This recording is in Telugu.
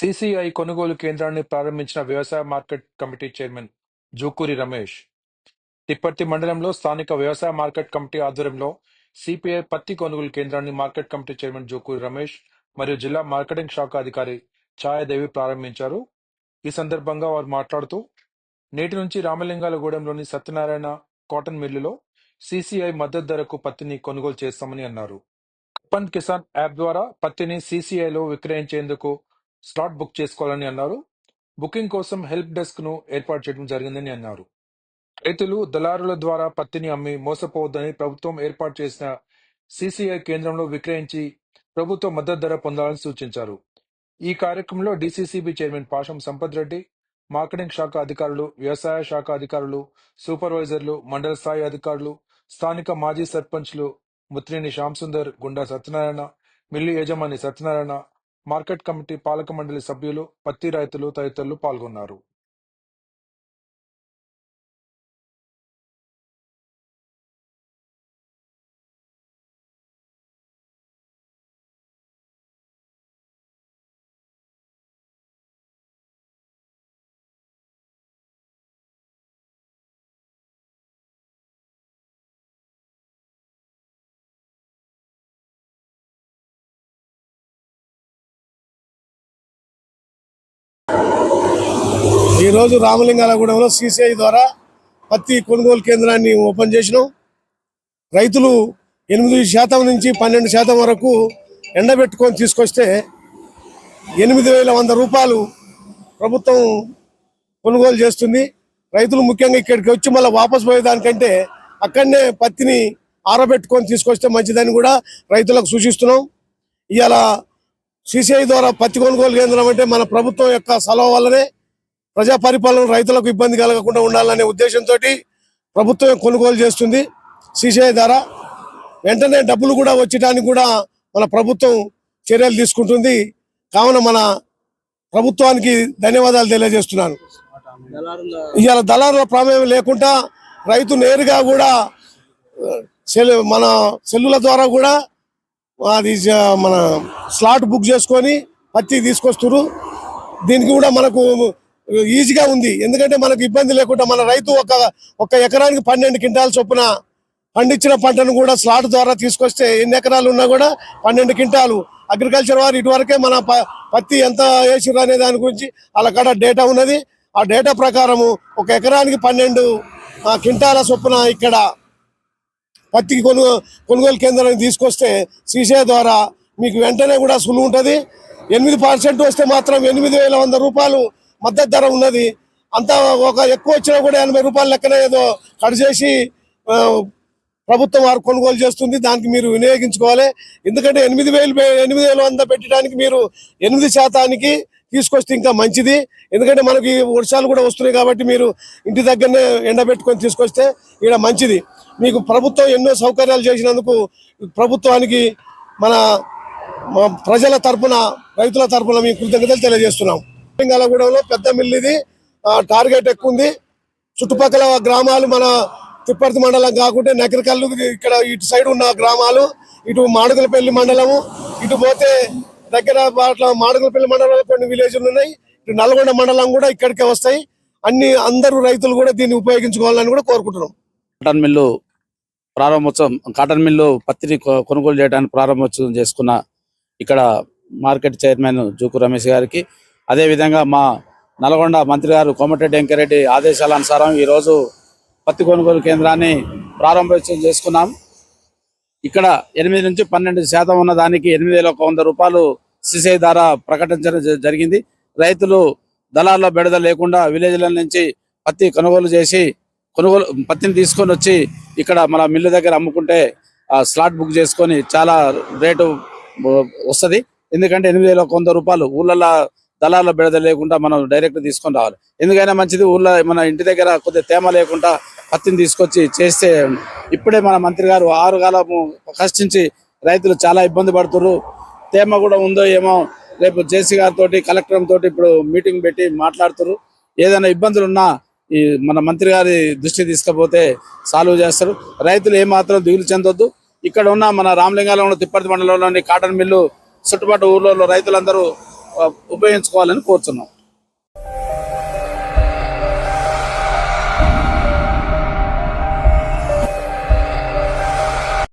సిసిఐ కొనుగోలు కేంద్రాన్ని ప్రారంభించిన వ్యవసాయ market committee chairman Jukuri Ramesh. Tipparthi మండలంలో స్థానిక వ్యవసాయ మార్కెట్ కమిటీ ఆధ్వర్యంలో సిపిఐ పత్తి కొనుగోలు కేంద్రాన్ని market committee chairman Jukuri Ramesh మరియు జిల్లా మార్కెటింగ్ శాఖ అధికారి ఛాయాదేవి ప్రారంభించారు. ఈ సందర్భంగా వారు మాట్లాడుతూ నేటి నుంచి రామలింగాలగూడెంలోని సత్యనారాయణ కాటన్ మిల్లులో సిసిఐ మద్దతు ధరకు పత్తిని కొనుగోలు చేస్తామని అన్నారు. పన్ కిసాన్ యాప్ ద్వారా పత్తిని సీసీఐలో విక్రయించేందుకు స్లాట్ బుక్ చేసుకోవాలని అన్నారు. బుకింగ్ కోసం హెల్ప్ డెస్క్ను ఏర్పాటు చేయడం జరిగిందని అన్నారు. రైతులు దళారుల ద్వారా పత్తిని అమ్మి మోసపోవద్దని ప్రభుత్వం ఏర్పాటు చేసిన సీసీఐ కేంద్రంలో విక్రయించి ప్రభుత్వ మద్దతు ధర పొందాలని సూచించారు. ఈ కార్యక్రమంలో DCCB chairman Pasham Sampath Reddy marketing శాఖ అధికారులు వ్యవసాయ శాఖ అధికారులు సూపర్వైజర్లు మండల స్థాయి అధికారులు స్థానిక మాజీ సర్పంచ్లు ముత్రిని శ్యామ్ సుందర్ గుండా సత్యనారాయణ మిల్లు యజమాని సత్యనారాయణ మార్కెట్ కమిటీ పాలక మండలి సభ్యులు పత్తి రైతులు తదితరులు పాల్గొన్నారు. ఈరోజు రామలింగాలగూడెంలో సీసీఐ ద్వారా పత్తి కొనుగోలు కేంద్రాన్ని ఓపెన్ చేసినాం. రైతులు ఎనిమిది శాతం నుంచి పన్నెండు శాతం వరకు ఎండబెట్టుకొని తీసుకొస్తే ఎనిమిది వేల వంద రూపాయలు ప్రభుత్వం కొనుగోలు చేస్తుంది. రైతులు ముఖ్యంగా ఇక్కడికి వచ్చి మళ్ళీ వాపస్ పోయేదానికంటే అక్కడనే పత్తిని ఆరబెట్టుకొని తీసుకొస్తే మంచిదని కూడా రైతులకు సూచిస్తున్నాం. ఇవాళ సీసీఐ ద్వారా పత్తి కొనుగోలు కేంద్రం అంటే మన ప్రభుత్వం యొక్క సలహా వల్లనే ప్రజా పరిపాలన రైతులకు ఇబ్బంది కలగకుండా ఉండాలనే ఉద్దేశంతో ప్రభుత్వం కొనుగోలు చేస్తుంది. సీసీఐ ద్వారా వెంటనే డబ్బులు కూడా వచ్చడానికి కూడా మన ప్రభుత్వం చర్యలు తీసుకుంటుంది. కావున మన ప్రభుత్వానికి ధన్యవాదాలు తెలియజేస్తున్నాను. ఇవాళ దళారుల ప్రమేయం లేకుండా రైతు నేరుగా కూడా సెల్ మన సెల్లుల ద్వారా కూడా అది జ- మన స్లాట్ బుక్ చేసుకొని పత్తి తీసుకొస్తున్నారు దీనికి కూడా మనకు ఈజీగా ఉంది. ఎందుకంటే మనకు ఇబ్బంది లేకుండా మన రైతు ఒక ఒక ఎకరానికి పన్నెండు క్వింటాల చొప్పున పండించిన పంటను కూడా స్లాట్ ద్వారా తీసుకొస్తే ఎన్ని ఎకరాలు ఉన్నా కూడా పన్నెండు క్వింటాలు. అగ్రికల్చర్ వారు ఇటువరకే మన ప- పత్తి ఎంత వేసిర్రు అనే దాని గురించి వాళ్ళ కాడ డేటా ఉన్నది. ఆ డేటా ప్రకారము ఒక ఎకరానికి పన్నెండు ఆ, క్వింటాల చొప్పున ఇక్కడ పత్తి కొను కొనుగోలు కేంద్రానికి తీసుకొస్తే సీసే ద్వారా మీకు వెంటనే కూడా సులువు ఉంటుంది. ఎనిమిది పర్సెంట్ వస్తే మాత్రం ఎనిమిది వేల వంద రూపాయలు మద్దతు ధర ఉన్నది. అంతా ఒక ఎక్కువ వచ్చినా కూడా ఎనభై రూపాయల లెక్కన ఏదో కట్ చేసి ప్రభుత్వం వారు కొనుగోలు చేస్తుంది. దానికి మీరు వినియోగించుకోవాలి. ఎందుకంటే ఎనిమిది వేలు ఎనిమిది వేలు వంద పెట్టడానికి మీరు ఎనిమిది శాతానికి తీసుకొస్తే ఇంకా మంచిది. ఎందుకంటే మనకి వర్షాలు కూడా వస్తున్నాయి కాబట్టి మీరు ఇంటి దగ్గరనే ఎండబెట్టుకొని తీసుకొస్తే ఇక్కడ మంచిది. మీకు ప్రభుత్వం ఎన్నో సౌకర్యాలు చేసినందుకు ప్రభుత్వానికి మన ప్రజల తరఫున రైతుల తరఫున మీ కృతజ్ఞతలు తెలియజేస్తున్నాం. తెలంగాణగూడెంలో పెద్ద మిల్లు ఇది. ఆ, టార్గెట్ ఎక్కువ ఉంది చుట్టుపక్కల గ్రామాలు మన తిప్పర్తి మండలం కాకుంటే నకరికల్లు ఇక్కడ ఇటు సైడ్ ఉన్న గ్రామాలు ఇటు మాడుగులపల్లి మండలము ఇటు పోతే దగ్గర అట్లా మాడుగులపల్లి మండలంలో కొన్ని విలేజ్లు ఉన్నాయి ఇటు నల్గొండ మండలం కూడా ఇక్కడికే వస్తాయి. అన్ని అందరూ రైతులు కూడా దీన్ని ఉపయోగించుకోవాలని కూడా కోరుకుంటున్నాం. కాటన్ మిల్లు ప్రారంభోత్సవం కాటన్ మిల్లు పత్తిని కొనుగోలు చేయడానికి ప్రారంభోత్సవం చేసుకున్న ఇక్కడ మార్కెట్ చైర్మన్ జూకు రమేష్ గారికి అదే విధంగా మా నల్గొండ మంత్రి గారు కోమటిరెడ్డి వెంకరెడ్డి ఆదేశాల అనుసారం ఈరోజు పత్తి కొనుగోలు కేంద్రాన్ని ప్రారంభోత్సవం చేసుకున్నాం. ఇక్కడ ఎనిమిది నుంచి పన్నెండు శాతం ఉన్న దానికి ఎనిమిది వేల ఒక వంద రూపాయలు సిసిఐ ద్వారా ప్రకటించడం జరిగింది. రైతులు దళాల బెడద లేకుండా విలేజ్ల నుంచి పత్తి కొనుగోలు చేసి కొనుగోలు పత్తిని తీసుకొని వచ్చి ఇక్కడ మన మిల్లు దగ్గర అమ్ముకుంటే స్లాట్ బుక్ చేసుకొని చాలా రేటు వస్తుంది. ఎందుకంటే ఎనిమిది వేల వంద రూపాయలు ఊళ్ళల్లో దళాల బెడద లేకుండా మనం డైరెక్ట్ తీసుకొని రావాలి. ఎందుకైనా మంచిది ఊళ్ళో మన ఇంటి దగ్గర కొద్దిగా తేమ లేకుండా పత్తిని తీసుకొచ్చి చేస్తే ఇప్పుడే మన మంత్రి గారు ఆరు కాలము కష్టించి రైతులు చాలా ఇబ్బంది పడుతున్నారు తేమ కూడా ఉందో ఏమో రేపు జేసీ గారితో కలెక్టర్ తోటి ఇప్పుడు మీటింగ్ పెట్టి మాట్లాడుతున్నారు ఏదైనా ఇబ్బందులు ఉన్నా ఈ మన మంత్రి గారి దృష్టి తీసుకపోతే సాల్వ్ చేస్తారు. రైతులు ఏమాత్రం దిగులు చెందొద్దు. ఇక్కడ ఉన్న మన రామలింగాలలో తిప్పర్తి మండలంలోని కాటన్ మిల్లు చుట్టుపక్కల ఊర్లలో రైతులందరూ ఉపయోగించుకోవాలని కోరుతున్నాం